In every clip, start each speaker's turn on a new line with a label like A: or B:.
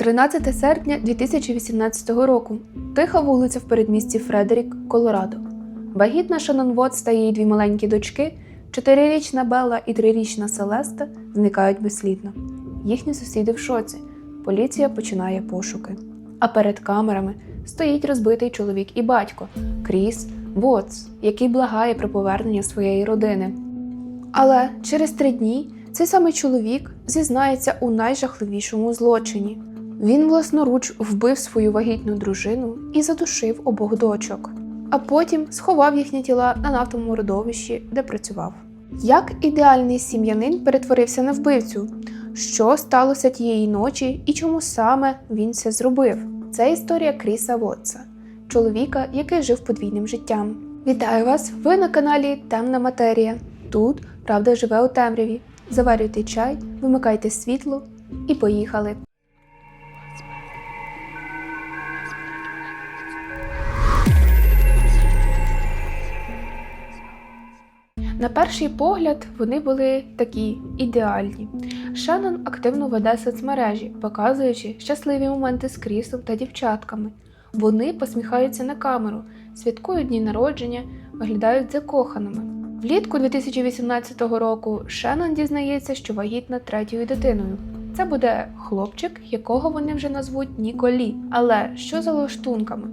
A: 13 серпня 2018 року. Тиха вулиця в передмісті Фредерік, Колорадо. Вагітна Шанон Вотс та її дві маленькі дочки, чотирирічна Белла і трирічна Селеста, зникають безслідно. Їхні сусіди в шоці. Поліція починає пошуки. А перед камерами стоїть розбитий чоловік і батько Кріс Вотс, який благає про повернення своєї родини. Але через три дні цей самий чоловік зізнається у найжахливішому злочині. Він власноруч вбив свою вагітну дружину і задушив обох дочок, а потім сховав їхні тіла на нафтовому родовищі, де працював. Як ідеальний сім'янин перетворився на вбивцю? Що сталося тієї ночі і чому саме він це зробив? Це історія Кріса Вотса, чоловіка, який жив подвійним життям. Вітаю вас! Ви на каналі Темна Матерія. Тут правда живе у темряві. Заварюйте чай, вимикайте світло і поїхали. На перший погляд вони були такі ідеальні. Шеннон активно веде соцмережі, показуючи щасливі моменти з Крісом та дівчатками. Вони посміхаються на камеру, святкують дні народження, виглядають закоханими. Влітку 2018 року Шеннон дізнається, що вагітна третьою дитиною. Це буде хлопчик, якого вони вже назвуть Ніколі. Але що за лаштунками?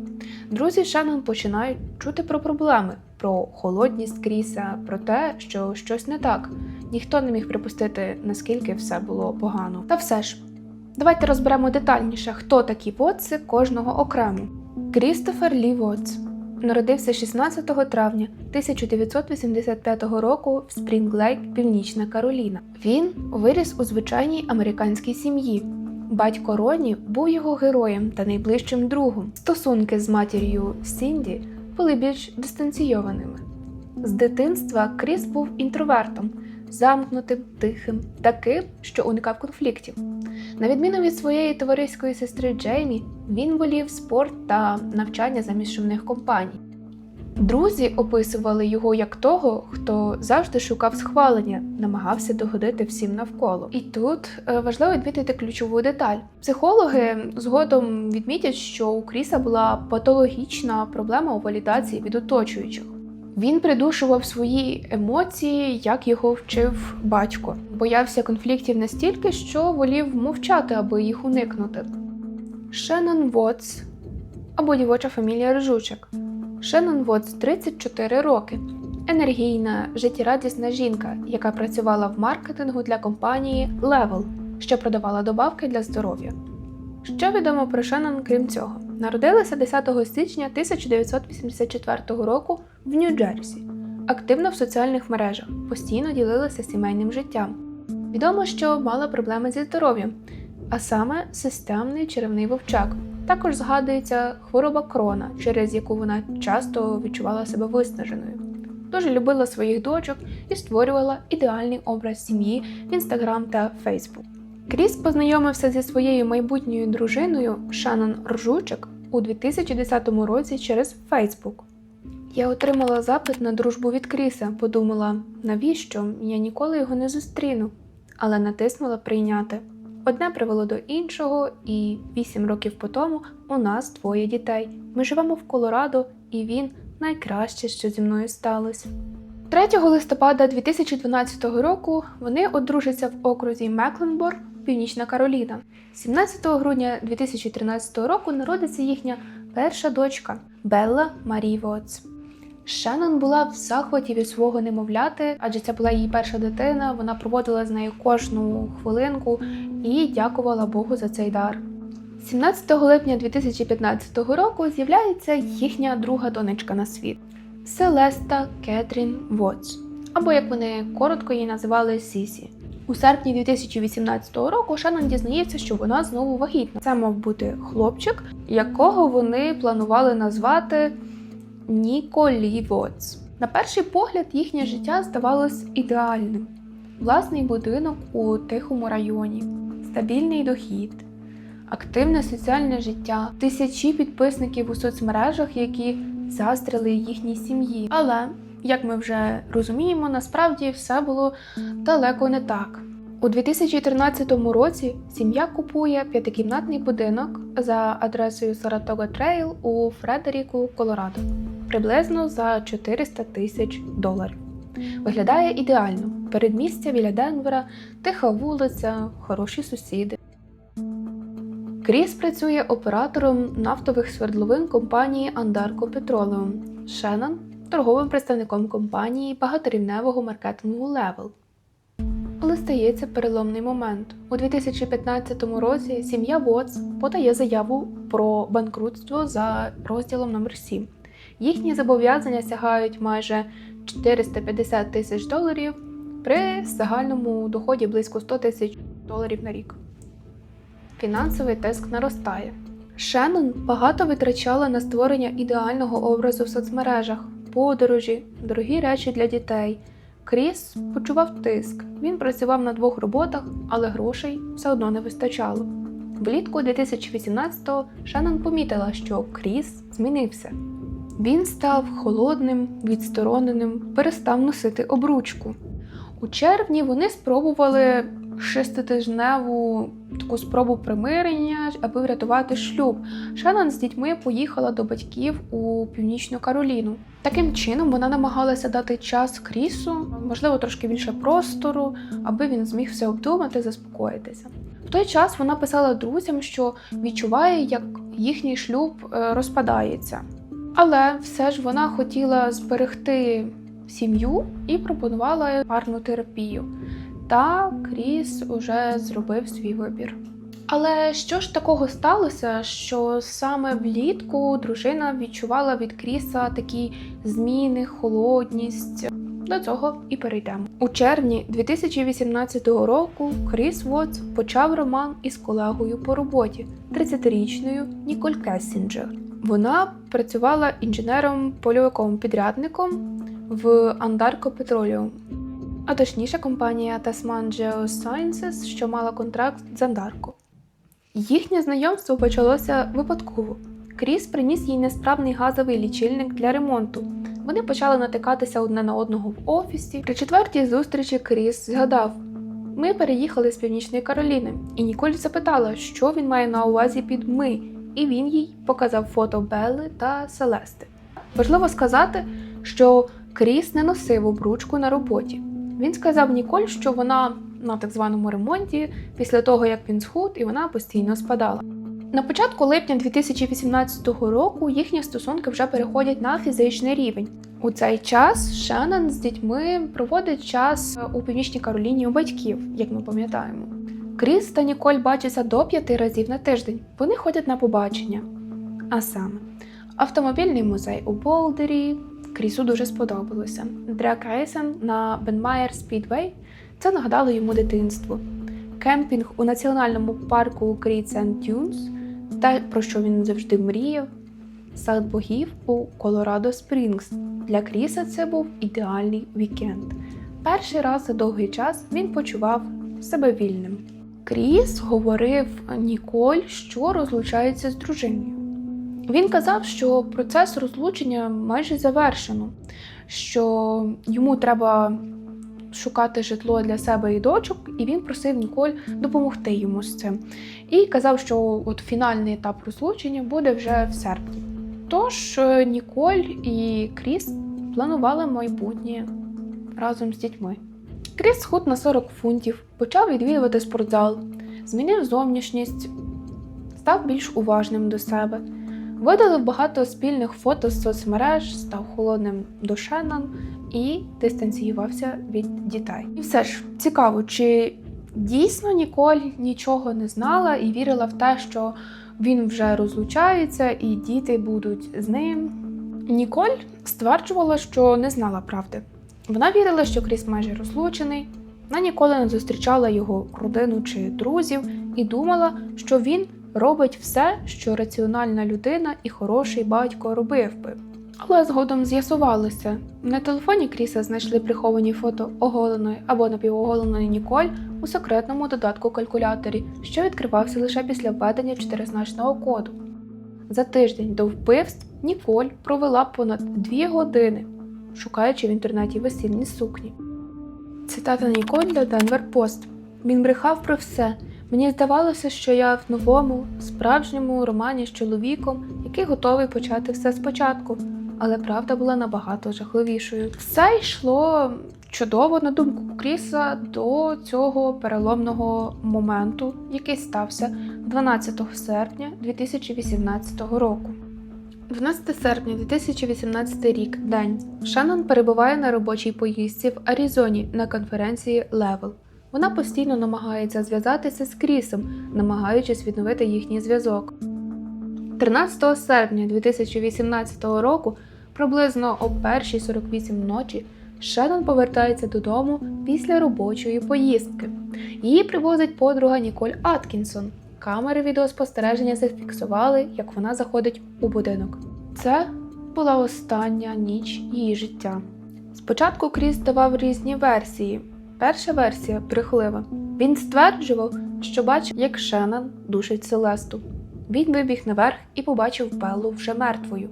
A: Друзі Шеннон починають чути про проблеми, про холодність Кріса, про те, що щось не так. Ніхто не міг припустити, наскільки все було погано. Та все ж, давайте розберемо детальніше, хто такі Вотси кожного окремо. Крістофер Лі Вотс народився 16 травня 1985 року в Спрінглейк, Північна Кароліна. Він виріс у звичайній американській сім'ї. Батько Роні був його героєм та найближчим другом. Стосунки з матір'ю Сінді були більш дистанційованими. З дитинства Кріс був інтровертом, замкнутим, тихим, таким, що уникав конфліктів. На відміну від своєї товариської сестри Джеймі, він волів спорт та навчання замість шумних компаній. Друзі описували його як того, хто завжди шукав схвалення, намагався догодити всім навколо. І тут е, важливо відмітити ключову деталь. Психологи згодом відмітять, що у Кріса була патологічна проблема у валідації від оточуючих. Він придушував свої емоції, як його вчив батько. Боявся конфліктів настільки, що волів мовчати, аби їх уникнути. Шеннон Вотс або дівоча фамілія Ржучик. Шеннон Вотс 34 роки. Енергійна, життєрадісна жінка, яка працювала в маркетингу для компанії Level, що продавала добавки для здоров'я. Що відомо про Шеннон крім цього? Народилася 10 січня 1984 року в Нью-Джерсі. Активна в соціальних мережах, постійно ділилася сімейним життям. Відомо, що мала проблеми зі здоров'ям, а саме системний черевний вовчак. Також згадується хвороба крона, через яку вона часто відчувала себе виснаженою. Дуже любила своїх дочок і створювала ідеальний образ сім'ї в Інстаграм та Фейсбук. Кріс познайомився зі своєю майбутньою дружиною Шанон Ржучик у 2010 році через Фейсбук. Я отримала запит на дружбу від Кріса, подумала, навіщо я ніколи його не зустріну, але натиснула прийняти. Одне привело до іншого, і вісім років по тому у нас двоє дітей. Ми живемо в Колорадо, і він найкраще, що зі мною сталося. 3 листопада 2012 року вони одружаться в окрузі Мекленборг, Північна Кароліна. 17 грудня 2013 року народиться їхня перша дочка Белла Марі Вотс. Шеннон була в захваті від свого немовляти, адже це була її перша дитина. Вона проводила з нею кожну хвилинку і дякувала Богу за цей дар. 17 липня 2015 року з'являється їхня друга донечка на світ Селеста Кетрін Вотс, або як вони коротко її називали Сісі. У серпні 2018 року Шеннон дізнається, що вона знову вагітна. Це мав бути хлопчик, якого вони планували назвати Ніколі Вотс. На перший погляд їхнє життя здавалось ідеальним: власний будинок у тихому районі, стабільний дохід, активне соціальне життя, тисячі підписників у соцмережах, які заздрили їхній сім'ї. Але, як ми вже розуміємо, насправді все було далеко не так. У 2013 році сім'я купує п'ятикімнатний будинок за адресою Саратога Трейл у Фредеріку, Колорадо, приблизно за 400 тисяч доларів. Виглядає ідеально. Передмістя біля Денвера, тиха вулиця, хороші сусіди. Кріс працює оператором нафтових свердловин компанії Andarco Petroleum. Шеннон – торговим представником компанії багаторівневого маркетингу Level. Але стається переломний момент. У 2015 році сім'я Вотс подає заяву про банкрутство за розділом номер 7 Їхні зобов'язання сягають майже 450 тисяч доларів при загальному доході близько 100 тисяч доларів на рік. Фінансовий тиск наростає. Шеннон багато витрачала на створення ідеального образу в соцмережах, подорожі, дорогі речі для дітей. Кріс почував тиск. Він працював на двох роботах, але грошей все одно не вистачало. Влітку 2018-го Шеннон помітила, що Кріс змінився. Він став холодним, відстороненим, перестав носити обручку. У червні вони спробували шеститижневу таку спробу примирення, аби врятувати шлюб. Шеннон з дітьми поїхала до батьків у Північну Кароліну. Таким чином вона намагалася дати час Крісу, можливо, трошки більше простору, аби він зміг все обдумати, заспокоїтися. В той час вона писала друзям, що відчуває, як їхній шлюб е, розпадається. Але все ж вона хотіла зберегти сім'ю і пропонувала парну терапію. Та Кріс уже зробив свій вибір. Але що ж такого сталося, що саме влітку дружина відчувала від Кріса такі зміни, холодність? До цього і перейдемо. У червні 2018 року Кріс Вотс почав роман із колегою по роботі, 30-річною Ніколь Кессінджер. Вона працювала інженером-польовиком підрядником в Andarco Petroleum, а точніше компанія Tasman Geosciences, що мала контракт з Андарко. Їхнє знайомство почалося випадково. Кріс приніс їй несправний газовий лічильник для ремонту. Вони почали натикатися одне на одного в офісі. При четвертій зустрічі Кріс згадав: ми переїхали з Північної Кароліни, і Ніколь запитала, що він має на увазі під ми, і він їй показав фото Белли та Селести. Важливо сказати, що Кріс не носив обручку на роботі. Він сказав Ніколь, що вона на так званому ремонті після того, як він схуд, і вона постійно спадала. На початку липня 2018 року їхні стосунки вже переходять на фізичний рівень. У цей час Шеннон з дітьми проводить час у Північній Кароліні у батьків, як ми пам'ятаємо. Кріс та Ніколь бачаться до п'яти разів на тиждень. Вони ходять на побачення. А саме, автомобільний музей у Болдері. Крісу дуже сподобалося. Дрек Рейсен на Бенмайер Спідвей це нагадало йому дитинство. Кемпінг у національному парку Кріт Сент Тюнс, те, про що він завжди мріяв. Сад богів у Колорадо Спрінгс. Для Кріса це був ідеальний вікенд. Перший раз за довгий час він почував себе вільним. Кріс говорив Ніколь, що розлучається з дружиною. Він казав, що процес розлучення майже завершено, що йому треба шукати житло для себе і дочок, і він просив Ніколь допомогти йому з цим. І казав, що от фінальний етап розлучення буде вже в серпні. Тож е, Ніколь і Кріс планували майбутнє разом з дітьми. Кріс схуд на 40 фунтів, почав відвідувати спортзал, змінив зовнішність, став більш уважним до себе. Видалив багато спільних фото з соцмереж, став холодним до Шеннон і дистанціювався від дітей. І все ж цікаво, чи дійсно Ніколь нічого не знала і вірила в те, що він вже розлучається і діти будуть з ним. Ніколь стверджувала, що не знала правди. Вона вірила, що Кріс майже розлучений, вона ніколи не зустрічала його родину чи друзів і думала, що він робить все, що раціональна людина і хороший батько робив би. Але згодом з'ясувалося, на телефоні Кріса знайшли приховані фото оголеної або напівоголеної Ніколь у секретному додатку калькуляторі, що відкривався лише після введення чотиризначного коду. За тиждень до вбивств Ніколь провела понад дві години, шукаючи в інтернеті весільні сукні. Цитата Ніколь для Денвер Пост. Він брехав про все. Мені здавалося, що я в новому, справжньому романі з чоловіком, який готовий почати все спочатку. Але правда була набагато жахливішою. Все йшло чудово на думку Кріса до цього переломного моменту, який стався 12 серпня 2018 року. 12 серпня 2018 рік день. Шеннон перебуває на робочій поїздці в Аризоні на конференції Level. Вона постійно намагається зв'язатися з Крісом, намагаючись відновити їхній зв'язок. 13 серпня 2018 року, приблизно о 1.48 ночі, Шеннон повертається додому після робочої поїздки. Її привозить подруга Ніколь Аткінсон. Камери відеоспостереження зафіксували, як вона заходить у будинок. Це була остання ніч її життя. Спочатку Кріс давав різні версії. Перша версія брехлива. Він стверджував, що бачив, як Шеннон душить Селесту. Він вибіг наверх і побачив Беллу вже мертвою.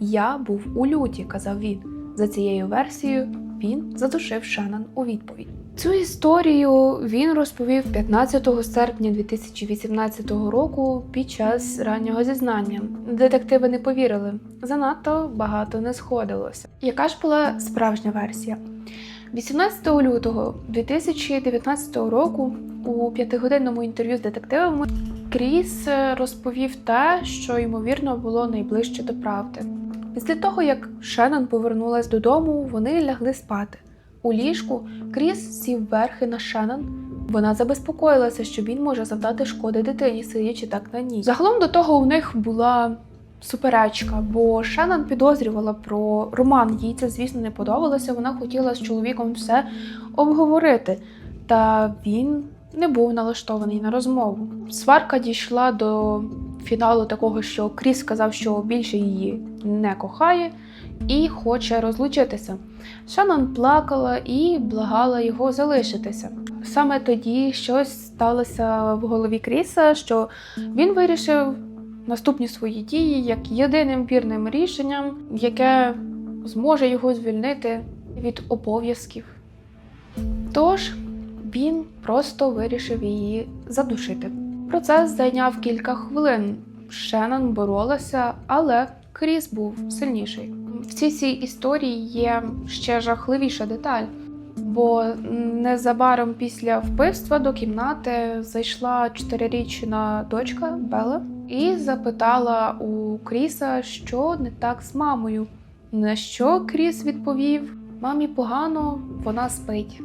A: Я був у люті, казав він. За цією версією він задушив Шеннон у відповідь. Цю історію він розповів 15 серпня 2018 року під час раннього зізнання. Детективи не повірили, занадто багато не сходилося. Яка ж була справжня версія? 18 лютого 2019 року у п'ятигодинному інтерв'ю з детективами Кріс розповів те, що ймовірно було найближче до правди. Після того, як Шеннон повернулась додому, вони лягли спати. У ліжку Кріс сів верхи на Шеннон. Вона забезпокоїлася, що він може завдати шкоди дитині, сидячи так на ній. Загалом до того у них була суперечка, бо Шеннон підозрювала про роман. Їй це, звісно, не подобалося. Вона хотіла з чоловіком все обговорити, та він не був налаштований на розмову. Сварка дійшла до фіналу такого, що Кріс сказав, що більше її не кохає і хоче розлучитися. Шанон плакала і благала його залишитися. Саме тоді щось сталося в голові Кріса, що він вирішив наступні свої дії як єдиним вірним рішенням, яке зможе його звільнити від обов'язків. Тож він просто вирішив її задушити. Процес зайняв кілька хвилин. Шеннон боролася, але Кріс був сильніший. В цій цій історії є ще жахливіша деталь, бо незабаром після вбивства до кімнати зайшла чотирирічна дочка Бела і запитала у Кріса, що не так з мамою. На що Кріс відповів: Мамі погано, вона спить.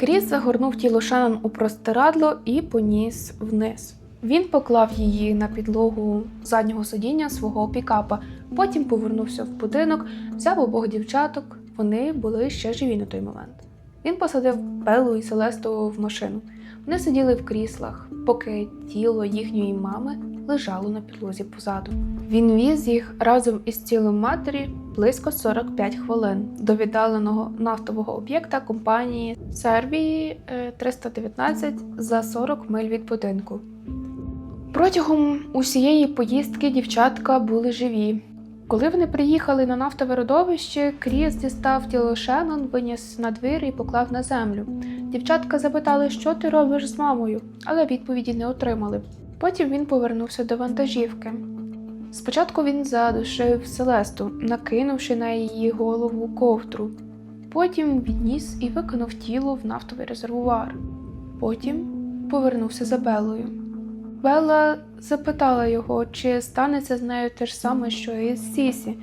A: Кріс загорнув тіло Шеннон у простирадло і поніс вниз. Він поклав її на підлогу заднього сидіння свого пікапа, потім повернувся в будинок, взяв обох дівчаток. Вони були ще живі на той момент. Він посадив Беллу і Селесту в машину. Вони сиділи в кріслах, поки тіло їхньої мами лежало на підлозі позаду. Він віз їх разом із тілом матері близько 45 хвилин до віддаленого нафтового об'єкта компанії Сербії е, 319 за 40 миль від будинку. Протягом усієї поїздки дівчатка були живі. Коли вони приїхали на нафтове родовище, Кріс дістав тіло Шеннон, виніс на двір і поклав на землю. Дівчатка запитали, що ти робиш з мамою, але відповіді не отримали. Потім він повернувся до вантажівки. Спочатку він задушив Селесту, накинувши на її голову ковдру. Потім відніс і викинув тіло в нафтовий резервуар. Потім повернувся за Белою. Белла запитала його, чи станеться з нею те ж саме, що і з Сісі,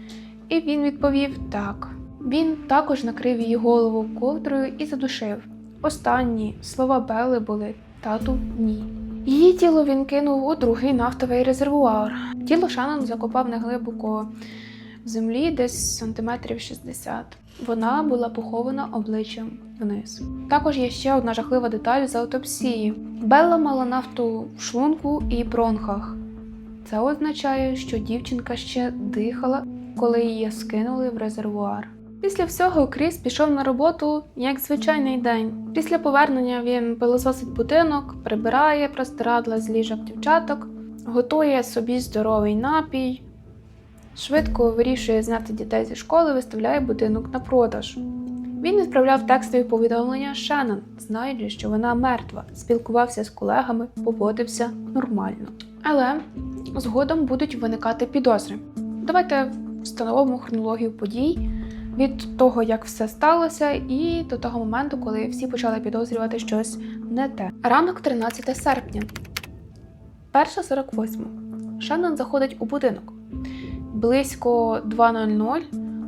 A: і він відповів так. Він також накрив її голову ковдрою і задушив. Останні слова Белли були тату ні. Її тіло він кинув у другий нафтовий резервуар. Тіло Шанон закопав неглибоко землі, десь сантиметрів 60. Вона була похована обличчям вниз. Також є ще одна жахлива деталь з аутопсії. Белла мала нафту в шлунку і бронхах. Це означає, що дівчинка ще дихала, коли її скинули в резервуар. Після всього Кріс пішов на роботу як звичайний день. Після повернення він пилососить будинок, прибирає простирадла з ліжок дівчаток, готує собі здоровий напій, швидко вирішує зняти дітей зі школи, виставляє будинок на продаж. Він відправляв текстові повідомлення Шеннон, знаючи, що вона мертва, спілкувався з колегами, поводився нормально. Але згодом будуть виникати підозри. Давайте встановимо хронологію подій від того, як все сталося, і до того моменту, коли всі почали підозрювати щось не те. Ранок 13 серпня. 1.48. Шеннон заходить у будинок. Близько 2.00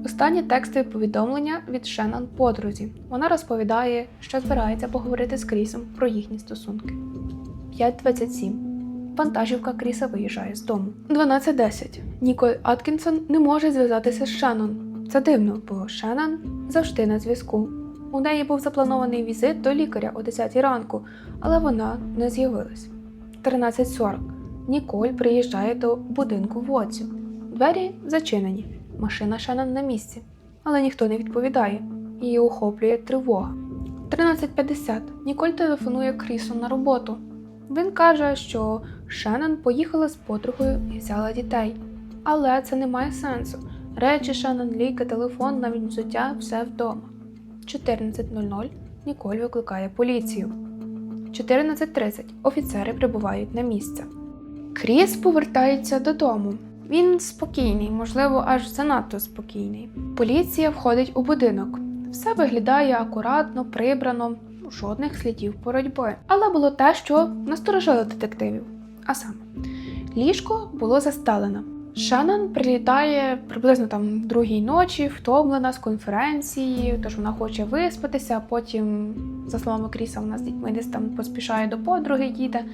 A: останні тексти повідомлення від Шеннон подрузі. Вона розповідає, що збирається поговорити з Крісом про їхні стосунки. 5.27. Вантажівка Кріса виїжджає з дому. 12.10. Ніколь Аткінсон не може зв'язатися з Шеннон. Це дивно, бо Шеннон завжди на зв'язку. У неї був запланований візит до лікаря о 10 ранку, але вона не з'явилась. 13.40. Ніколь приїжджає до будинку Вотсю. Двері зачинені. Машина Шеннон на місці, але ніхто не відповідає. Її охоплює тривога. 13.50. Ніколь телефонує Крісу на роботу. Він каже, що Шеннон поїхала з подругою і взяла дітей. Але це не має сенсу. Речі Шеннон, ліки, телефон, навіть взуття все вдома. 14.00 Ніколь викликає поліцію. 14.30 офіцери прибувають на місце. Кріс повертається додому. Він спокійний, можливо, аж занадто спокійний. Поліція входить у будинок. Все виглядає акуратно, прибрано, жодних слідів боротьби. Але було те, що насторожило детективів. А саме, ліжко було застелене. Шеннон прилітає приблизно там другій ночі, втомлена з конференції, тож вона хоче виспатися, а потім, за словами Кріса, вона з дітьми десь там поспішає до подруги, їде.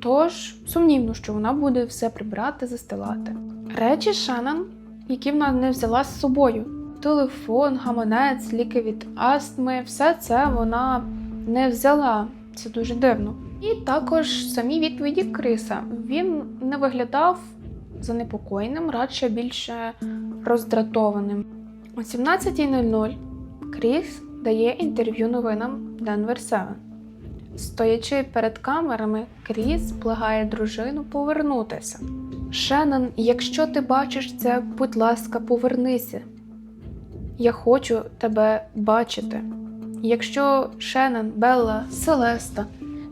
A: Тож сумнівно, що вона буде все прибрати, застилати. Речі Шеннон, які вона не взяла з собою: телефон, гаманець, ліки від астми, все це вона не взяла. Це дуже дивно. І також самі відповіді Криса. Він не виглядав занепокоєним, радше більше роздратованим. О 17.00 Кріс дає інтерв'ю новинам Denver 7. Стоячи перед камерами, Кріс благає дружину повернутися. Шеннон, якщо ти бачиш це, будь ласка, повернися. Я хочу тебе бачити. Якщо Шеннон, Белла, Селеста,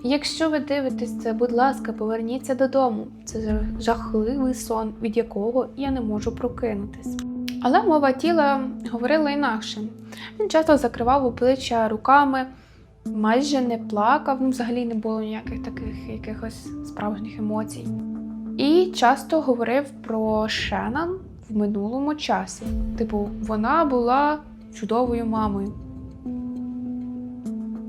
A: якщо ви дивитесь це, будь ласка, поверніться додому. Це жахливий сон, від якого я не можу прокинутись. Але мова тіла говорила інакше. Він часто закривав обличчя руками, майже не плакав, ну взагалі не було ніяких таких якихось справжніх емоцій. І часто говорив про Шеннон в минулому часі. Типу, вона була чудовою мамою.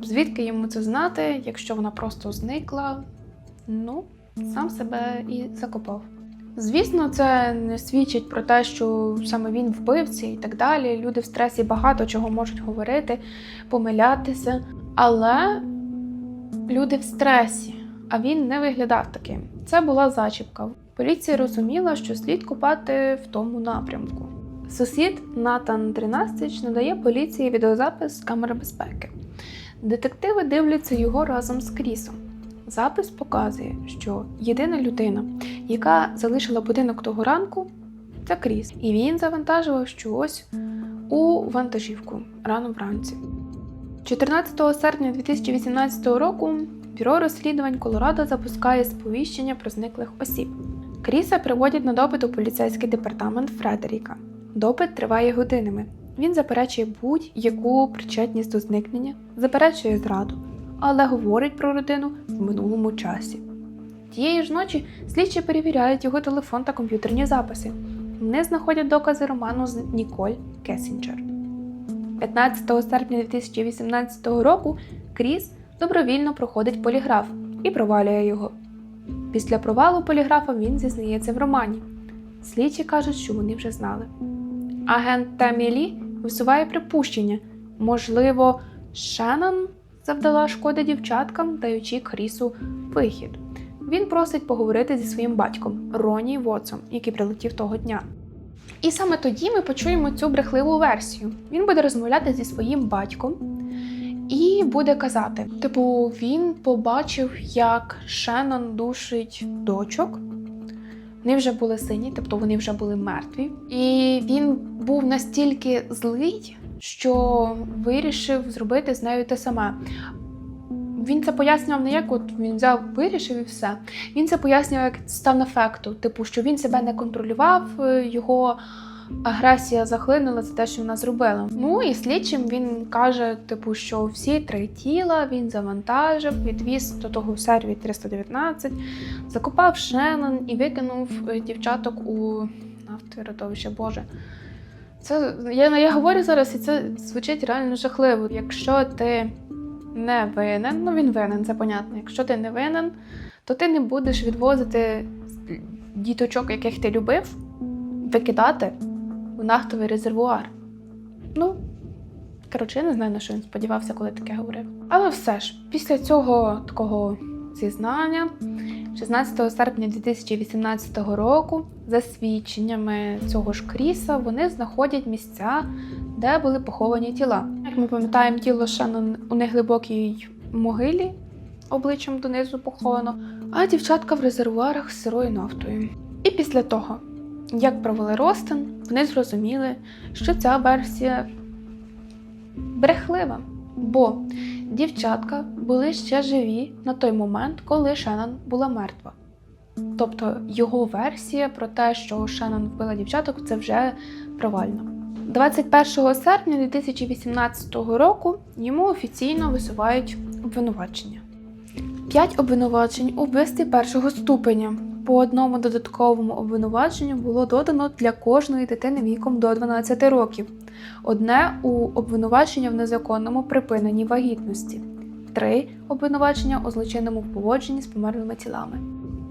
A: Звідки йому це знати, якщо вона просто зникла? Ну, сам себе і закопав. Звісно, це не свідчить про те, що саме він вбивці і так далі. Люди в стресі багато чого можуть говорити, помилятися. Але люди в стресі, а він не виглядав таким. Це була зачіпка. Поліція розуміла, що слід купати в тому напрямку. Сусід Натан 13 надає поліції відеозапис з камери безпеки. Детективи дивляться його разом з Крісом. Запис показує, що єдина людина, яка залишила будинок того ранку, це Кріс. І він завантажував щось у вантажівку рано вранці. 14 серпня 2018 року бюро розслідувань Колорадо запускає сповіщення про зниклих осіб. Кріса приводять на допит у поліцейський департамент Фредеріка. Допит триває годинами. Він заперечує будь-яку причетність до зникнення, заперечує зраду, але говорить про родину в минулому часі. Тієї ж ночі слідчі перевіряють його телефон та комп'ютерні записи. Вони знаходять докази роману з Ніколь Кесінджер. 15 серпня 2018 року Кріс добровільно проходить поліграф і провалює його. Після провалу поліграфа він зізнається в романі. Слідчі кажуть, що вони вже знали. Агент Темілі висуває припущення, можливо, Шеннон завдала шкоди дівчаткам, даючи Крісу вихід. Він просить поговорити зі своїм батьком Роні Вотсом, який прилетів того дня. І саме тоді ми почуємо цю брехливу версію. Він буде розмовляти зі своїм батьком і буде казати: типу, він побачив, як Шеннон душить дочок. Вони вже були сині, тобто вони вже були мертві. І він був настільки злий, що вирішив зробити з нею те саме. Він це пояснював не як от він взяв, вирішив і все. Він це пояснював як стан ефекту, типу, що він себе не контролював, е, його агресія захлинула за те, що вона зробила. Ну і слідчим він каже, типу, що всі три тіла він завантажив, відвіз до того серві 319, закопав Шеннон і викинув е, дівчаток у нафтородовище. Боже. Це я, я говорю зараз, і це звучить реально жахливо. Якщо ти не винен, ну він винен, це понятно. Якщо ти не винен, то ти не будеш відвозити діточок, яких ти любив, викидати у нафтовий резервуар. Ну, коротше, я не знаю, на що він сподівався, коли таке говорив. Але все ж, після цього такого зізнання, 16 серпня 2018 року, за свідченнями цього ж Кріса, вони знаходять місця, де були поховані тіла. Як ми пам'ятаємо, тіло Шеннон у неглибокій могилі, обличчям донизу поховано, а дівчатка в резервуарах з сирою нафтою. І після того, як провели розтин, вони зрозуміли, що ця версія брехлива, бо дівчатка були ще живі на той момент, коли Шеннон була мертва. Тобто його версія про те, що Шеннон вбила дівчаток, це вже провальна. 21 серпня 2018 року йому офіційно висувають обвинувачення. П'ять обвинувачень у вбивстві першого ступеня. По одному додатковому обвинуваченню було додано для кожної дитини віком до 12 років. Одне у обвинувачення в незаконному припиненні вагітності, три обвинувачення у злочинному поводженні з померлими тілами.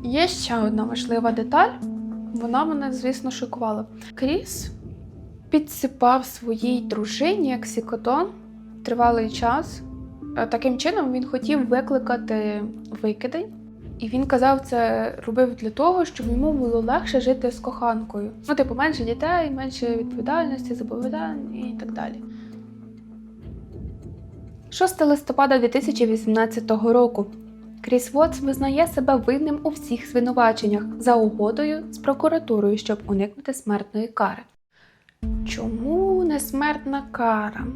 A: Є ще одна важлива деталь, вона мене, звісно, шокувала. Кріс підсипав своїй дружині оксикодон тривалий час. Е, Таким чином він хотів викликати викидень, і він казав, це робив для того, щоб йому було легше жити з коханкою. Ну, типу, менше дітей, менше відповідальності, зобов'язань і так далі. 6 листопада 2018 року. Кріс Вотс визнає себе винним у всіх звинуваченнях за угодою з прокуратурою, щоб уникнути смертної кари. Чому не смертна кара?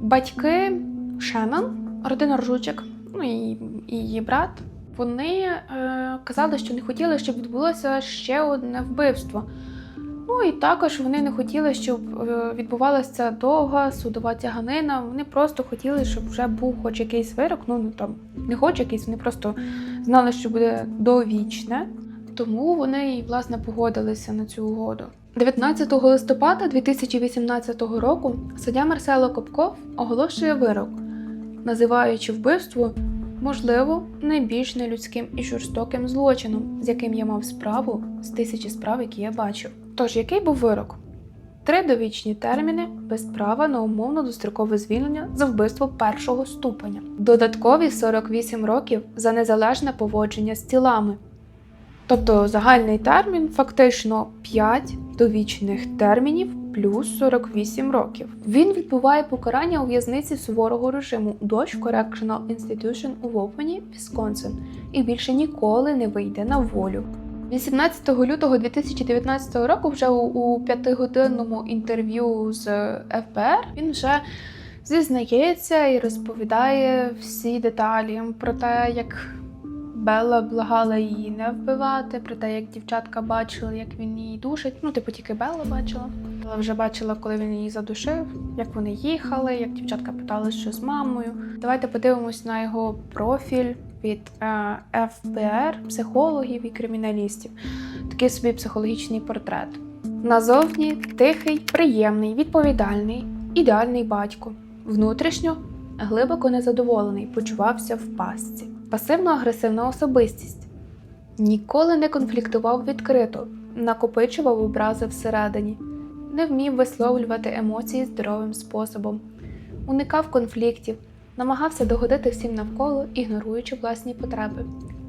A: Батьки Шеннон, родина Ржучик, ну і, її брат, вони е, казали, що не хотіли, щоб відбулося ще одне вбивство. Ну і також вони не хотіли, щоб е, відбувалася довга судова тяганина. Вони просто хотіли, щоб вже був хоч якийсь вирок. Ну, там не хоч якийсь, вони просто знали, що буде довічне. Тому вони і власне погодилися на цю угоду. 19 листопада 2018 року суддя Марсело Копков оголошує вирок, називаючи вбивство, можливо, найбільш нелюдським і жорстоким злочином, з яким я мав справу з тисячі справ, які я бачив. Тож, який був вирок? Три довічні терміни без права на умовно дострокове звільнення за вбивство першого ступеня, додаткові 48 років за незалежне поводження з тілами. Тобто загальний термін фактично 5 довічних термінів плюс 48 років. Він відбуває покарання у в'язниці суворого режиму Dodge Correctional Institution у Вовмані, Вісконсин, і більше ніколи не вийде на волю. 18 лютого 2019 року, вже у п'ятигодинному інтерв'ю з ФБР, він вже зізнається і розповідає всі деталі про те, як Белла благала її не вбивати, про те, як дівчатка бачили, як він її душить. Ну, типу, тільки Белла бачила. Белла вже бачила, коли він її задушив, як вони їхали, як дівчатка питали, що з мамою. Давайте подивимось на його профіль від е, ФБР, психологів і криміналістів. Такий собі психологічний портрет. Назовні тихий, приємний, відповідальний, ідеальний батько. Внутрішньо глибоко незадоволений, почувався в пастці. Пасивно-агресивна особистість. Ніколи не конфліктував відкрито, накопичував образи всередині, не вмів висловлювати емоції здоровим способом, уникав конфліктів, намагався догодити всім навколо, ігноруючи власні потреби.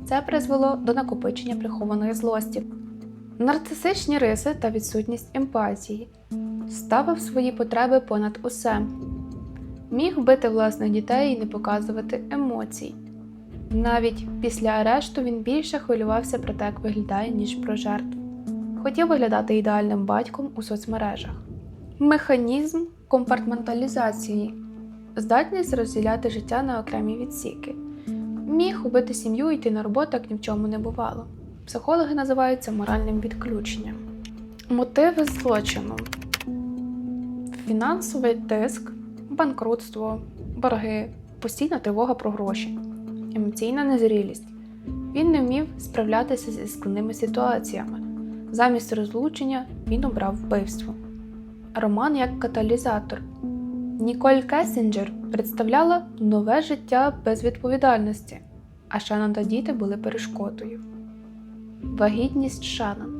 A: Це призвело до накопичення прихованої злості. Нарцисичні риси та відсутність емпатії. Ставив свої потреби понад усе. Міг вбити власних дітей і не показувати емоцій. Навіть після арешту він більше хвилювався про те, як виглядає, ніж про жертву. Хотів виглядати ідеальним батьком у соцмережах. Механізм компартменталізації, здатність розділяти життя на окремі відсіки. Міг убити сім'ю і йти на роботу, як ні в чому не бувало. Психологи називають це моральним відключенням. Мотиви злочину: фінансовий тиск, банкрутство, борги, постійна тривога про гроші, емоційна незрілість. Він не вмів справлятися зі складними ситуаціями. Замість розлучення він обрав вбивство. Роман як каталізатор. Ніколь Кесінджер представляла нове життя без відповідальності, а Шанон та діти були перешкодою. Вагітність Шанон.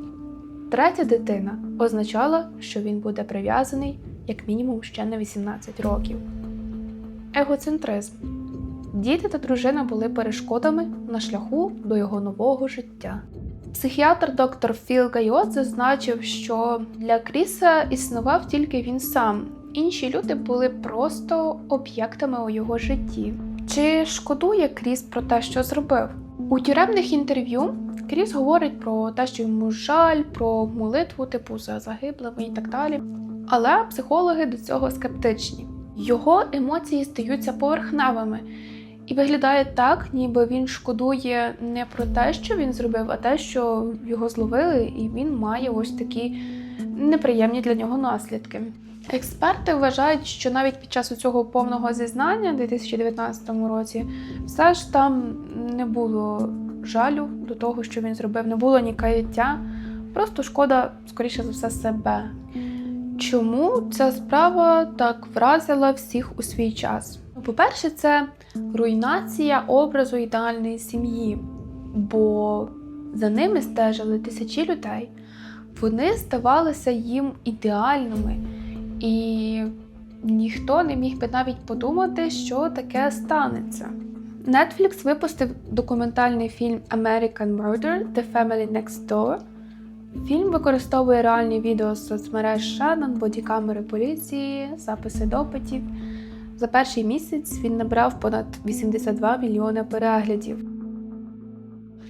A: Третя дитина означала, що він буде прив'язаний як мінімум ще на 18 років. Егоцентризм. Діти та дружина були перешкодами на шляху до його нового життя. Психіатр доктор Філ Гайот зазначив, що для Кріса існував тільки він сам. Інші люди були просто об'єктами у його житті. Чи шкодує Кріс про те, що зробив? У тюремних інтерв'ю Кріс говорить про те, що йому жаль, про молитву, типу за загиблими і так далі. Але психологи до цього скептичні. Його емоції стаються поверхневими. І виглядає так, ніби він шкодує не про те, що він зробив, а те, що його зловили, і він має ось такі неприємні для нього наслідки. Експерти вважають, що навіть під час цього повного зізнання у 2019 році все ж там не було жалю до того, що він зробив, не було ні каяття, просто шкода, скоріше за все, себе. Чому ця справа так вразила всіх у свій час? Ну, По-перше, це руйнація образу ідеальної сім'ї, бо за ними стежили тисячі людей. Вони здавалися їм ідеальними, і ніхто не міг би навіть подумати, що таке станеться. Netflix випустив документальний фільм American Murder The Family Next Door. Фільм використовує реальні відео з соцмереж Шанон, бодікамери поліції, записи допитів. За перший місяць він набрав понад 82 мільйони переглядів.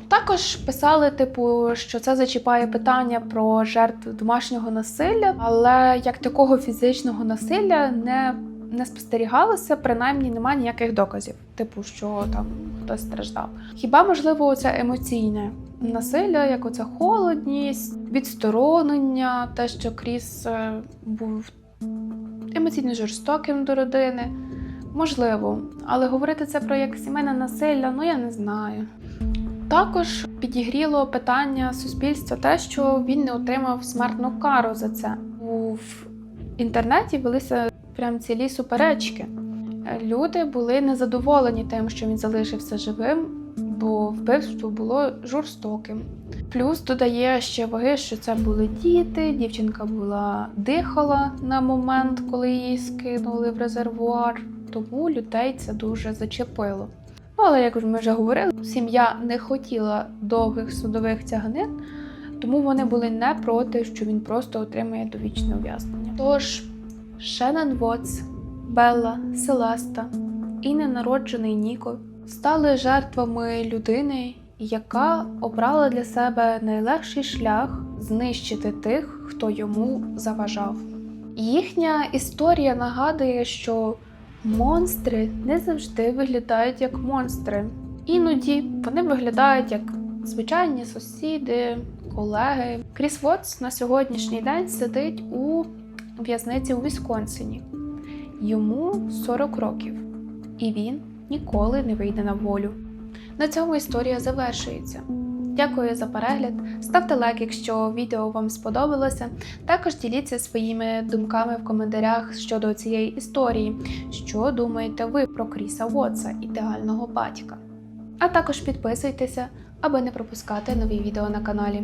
A: Також писали, типу, що це зачіпає питання про жертв домашнього насилля, але як такого фізичного насилля не, не спостерігалося, принаймні немає ніяких доказів, типу, що там хтось страждав. Хіба можливо це емоційне насилля, як оця холодність, відсторонення, те, що Кріс е, був емоційно жорстоким до родини. Можливо, але говорити це про як сімейне насилля, ну я не знаю. Також підігріло питання суспільства те, що він не отримав смертну кару за це. У інтернеті велися прям цілі суперечки. Люди були незадоволені тим, що він залишився живим, бо вбивство було жорстоким. Плюс додає ще ваги, що це були діти, дівчинка була дихала на момент, коли її скинули в резервуар, тому людей це дуже зачепило. Ну, але як ми вже говорили, сім'я не хотіла довгих судових тяганин, тому вони були не проти, що він просто отримає довічне ув'язнення. Тож Шеннон Вотс, Белла, Селеста і ненароджений Ніко стали жертвами людини, яка обрала для себе найлегший шлях знищити тих, хто йому заважав. Їхня історія нагадує, що монстри не завжди виглядають як монстри. Іноді вони виглядають як звичайні сусіди, колеги. Кріс Вотс на сьогоднішній день сидить у в'язниці у Вісконсині. Йому 40 років, і він ніколи не вийде на волю. На цьому історія завершується. Дякую за перегляд. Ставте лайк, якщо відео вам сподобалося. Також діліться своїми думками в коментарях щодо цієї історії. Що думаєте ви про Кріса Вотса, ідеального батька? А також підписуйтеся, аби не пропускати нові відео на каналі.